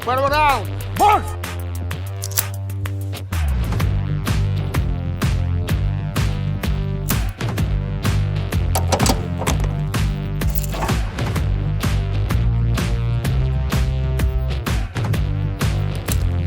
Put it down. boss.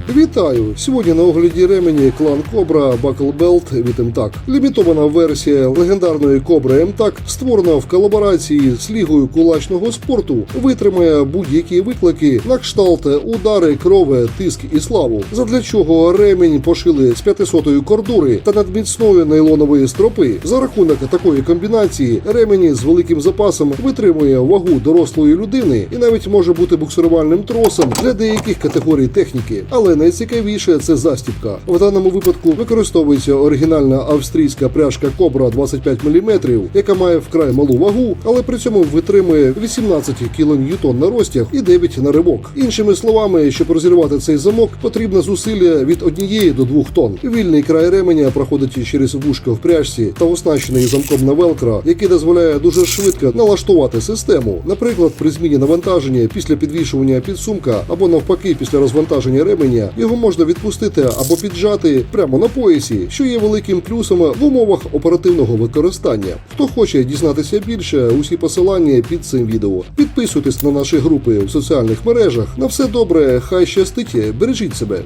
Вітаю! Сьогодні на огляді ремені клан Кобра Belt від МТАК. Лімітована версія легендарної Кобри МТАК, створена в колаборації з лігою кулачного спорту, витримає будь-які виклики на кшталт удари, крови, тиск і славу. Задля чого ремінь пошили з 500-ї кордури та надміцної нейлонової стропи. За рахунок такої комбінації ремені з великим запасом витримує вагу дорослої людини і навіть може бути буксирувальним тросом для деяких категорій техніки. Але найцікавіше це застібка. В даному випадку використовується оригінальна австрійська пряжка Кобра 25 мм, яка має вкрай малу вагу, але при цьому витримує 18 кН на розтяг і 9 на ривок. Іншими словами, щоб розірвати цей замок, потрібно зусилля від однієї до двох тонн. Вільний край ременя проходить через вушко в пряжці та оснащений замком на велкро, який дозволяє дуже швидко налаштувати систему. Наприклад, при зміні навантаження після підвішування підсумка або навпаки після розвантаження ременя його можна відпустити або піджати прямо на поясі, що є великим плюсом в умовах оперативного використання. Хто хоче дізнатися більше, усі посилання під цим відео. Підписуйтесь на наші групи в соціальних мережах. На все добре, хай щастить, бережіть себе.